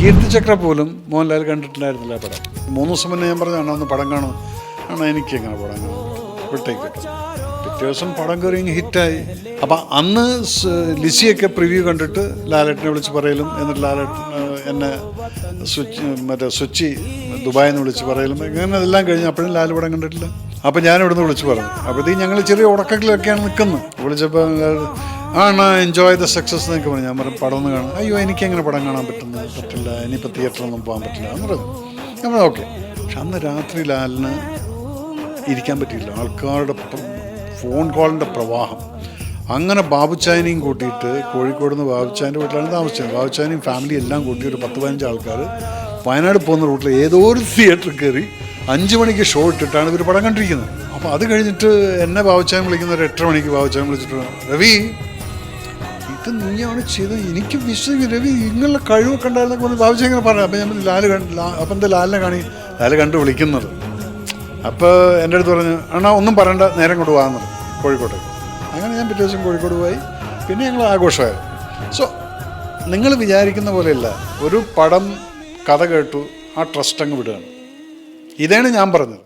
കീർത്തിചക്ര പോലും മോഹൻലാൽ കണ്ടിട്ടില്ലായിരുന്നില്ല ആ പടം. മൂന്ന് ദിവസം മുന്നേ ഞാൻ പറഞ്ഞു അണ്ണാ ഒന്ന് പടം കാണും. ആണ് എനിക്ക് എങ്ങനെ പടം കാണും? വിട്ടേക്ക്. പിറ്റേ ദിവസം പടം കയറി ഹിറ്റായി. അപ്പം അന്ന് ലിസിയൊക്കെ പ്രിവ്യൂ കണ്ടിട്ട് ലാലേട്ടനെ വിളിച്ച് പറയലും എന്നിട്ട് ലാലേട്ടൻ എന്നെ സ്വിച്ച് മറ്റേ സ്വിച്ച് ദുബായിൽ നിന്ന് വിളിച്ച് പറയലും ഇങ്ങനെ എല്ലാം കഴിഞ്ഞ് അപ്പോഴും ലാൽ പടം കണ്ടിട്ടില്ല. അപ്പം ഞാൻ ഇവിടുന്ന് വിളിച്ച് പറഞ്ഞു. അപ്പോഴത്തേക്ക് ഞങ്ങൾ ചെറിയ ഉടക്കത്തിലൊക്കെയാണ് നിൽക്കുന്നത്. വിളിച്ചപ്പോൾ ആ അണ്ണാ എൻജോയ് ദ സക്സസ് എന്നൊക്കെ പറഞ്ഞു ഞാൻ പറഞ്ഞു പടം ഒന്ന് കാണാം. അയ്യോ എനിക്ക് എങ്ങനെ പടം കാണാൻ പറ്റുന്നത് പറ്റില്ല. ഇനിയിപ്പോൾ തിയേറ്ററിലൊന്നും പോകാൻ പറ്റില്ല. എന്ന് പറഞ്ഞു നമ്മൾ ഓക്കെ. പക്ഷെ അന്ന് രാത്രി ലാലിന് ഇരിക്കാൻ പറ്റിയില്ല. ആൾക്കാരുടെ ഫോൺ കോളിന്റെ പ്രവാഹം. അങ്ങനെ ബാബുച്ചായനെയും കൂട്ടിയിട്ട് കോഴിക്കോട് നിന്ന് ബാബുച്ചായന്റെ വീട്ടിലാണ് താമസിച്ചത്. ബാബുച്ചായനെയും ഫാമിലി എല്ലാം കൂട്ടി ഒരു പത്ത് പതിനഞ്ച് ആൾക്കാർ വയനാട് പോകുന്ന റൂട്ടിൽ ഏതോ ഒരു തിയേറ്ററിൽ കയറി അഞ്ച് മണിക്ക് ഷോ ഇട്ടിട്ടാണ് ഇവർ പടം കണ്ടിരിക്കുന്നത്. അപ്പോൾ അത് കഴിഞ്ഞിട്ട് എന്നെ ബാബുച്ചായൻ വിളിക്കുന്ന ഒരു എട്ടര മണിക്ക് ബാബുച്ചായൻ വിളിച്ചിട്ട് രവി ഇത് നീയാണ് ചെയ്തത്. എനിക്ക് വിശ്വസിക്കും രവി നിങ്ങളുടെ കഴിവൊക്കെ ഉണ്ടായിരുന്നൊക്കെ പറഞ്ഞ് ബാബുജി ഇങ്ങനെ പറഞ്ഞു. അപ്പം ഞാൻ ലാൽ കണ്ട് അപ്പം എന്താ ലാലിനെ കാണി ലാൽ കണ്ട് വിളിക്കുന്നത്. അപ്പോൾ എന്റെ അടുത്ത് പറഞ്ഞു അണ്ണാ ഒന്നും പറയണ്ട. നേരം കൊണ്ട് പോകാമെന്ന് കോഴിക്കോട്ട് അങ്ങനെ ഞാൻ പിറ്റേ ദിവസം കോഴിക്കോട് പോയി. പിന്നെ ഞങ്ങൾ ആഘോഷമായി. സോ നിങ്ങൾ വിചാരിക്കുന്ന പോലെയല്ല. ഒരു പടം കഥ കേട്ടു ആ ട്രസ്റ്റ് അങ്ങ് വിടുകയാണ്. ഇതാണ് ഞാൻ പറഞ്ഞത്.